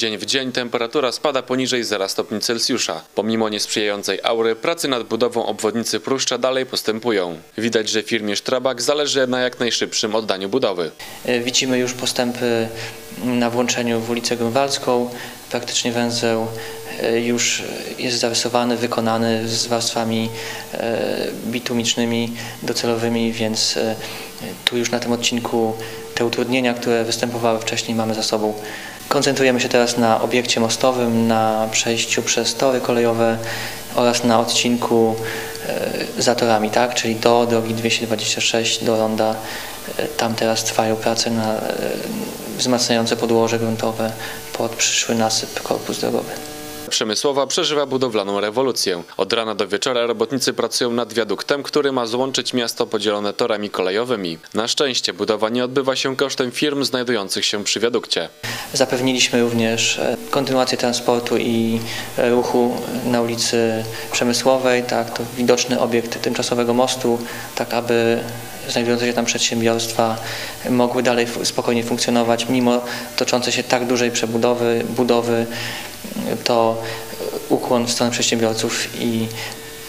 Dzień w dzień temperatura spada poniżej 0 stopni Celsjusza. Pomimo niesprzyjającej aury, prace nad budową obwodnicy Pruszcza dalej postępują. Widać, że firmie Strabag zależy na jak najszybszym oddaniu budowy. E, Widzimy już postępy na włączeniu w ulicę Grunwaldzką. Praktycznie węzeł e, już jest zarysowany, wykonany z warstwami e, bitumicznymi, docelowymi, więc tu już na tym odcinku te utrudnienia, które występowały wcześniej mamy za sobą. Koncentrujemy się teraz na obiekcie mostowym, na przejściu przez tory kolejowe oraz na odcinku e, za torami, tak? czyli do drogi 226, do ronda. E, Tam teraz trwają prace na, e, wzmacniające podłoże gruntowe pod przyszły nasyp, korpus drogowy. Przemysłowa przeżywa budowlaną rewolucję. Od rana do wieczora robotnicy pracują nad wiaduktem, który ma złączyć miasto podzielone torami kolejowymi. Na szczęście budowa nie odbywa się kosztem firm znajdujących się przy wiadukcie. Zapewniliśmy również e, kontynuację transportu i e, ruchu na ulicy Przemysłowej, tak, to widoczny obiekt tymczasowego mostu, tak aby znajdujące się tam przedsiębiorstwa mogły dalej spokojnie funkcjonować, mimo toczącej się tak dużej przebudowy, budowy, to ukłon w stronę przedsiębiorców i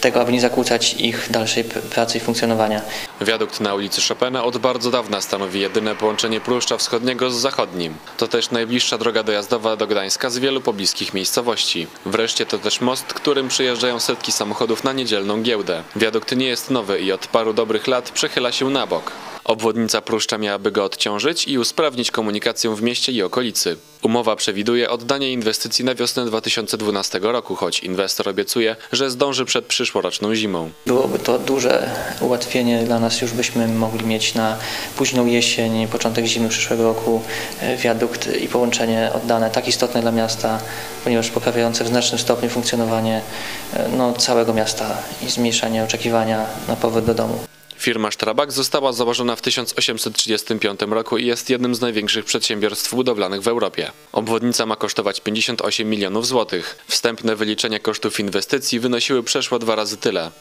tego, aby nie zakłócać ich dalszej pracy i funkcjonowania. Wiadukt na ulicy Chopina od bardzo dawna stanowi jedyne połączenie Pruszcza Wschodniego z Zachodnim. To też najbliższa droga dojazdowa do Gdańska z wielu pobliskich miejscowości. Wreszcie to też most, którym przyjeżdżają setki samochodów na niedzielną giełdę. Wiadukt nie jest nowy i od paru dobrych lat przechyla się na bok. Obwodnica Pruszcza miałaby go odciążyć i usprawnić komunikację w mieście i okolicy. Umowa przewiduje oddanie inwestycji na wiosnę 2012 roku, choć inwestor obiecuje, że zdąży przed przyszłoroczną zimą. Byłoby to duże ułatwienie dla nas, już byśmy mogli mieć na późną jesień, początek zimy przyszłego roku e, wiadukt i połączenie oddane tak istotne dla miasta, ponieważ poprawiające w znacznym stopniu funkcjonowanie e, no, całego miasta i zmniejszanie oczekiwania na powrót do domu. Firma Strabag została założona w 1835 roku i jest jednym z największych przedsiębiorstw budowlanych w Europie. Obwodnica ma kosztować 58 milionów złotych. Wstępne wyliczenia kosztów inwestycji wynosiły przeszło dwa razy tyle.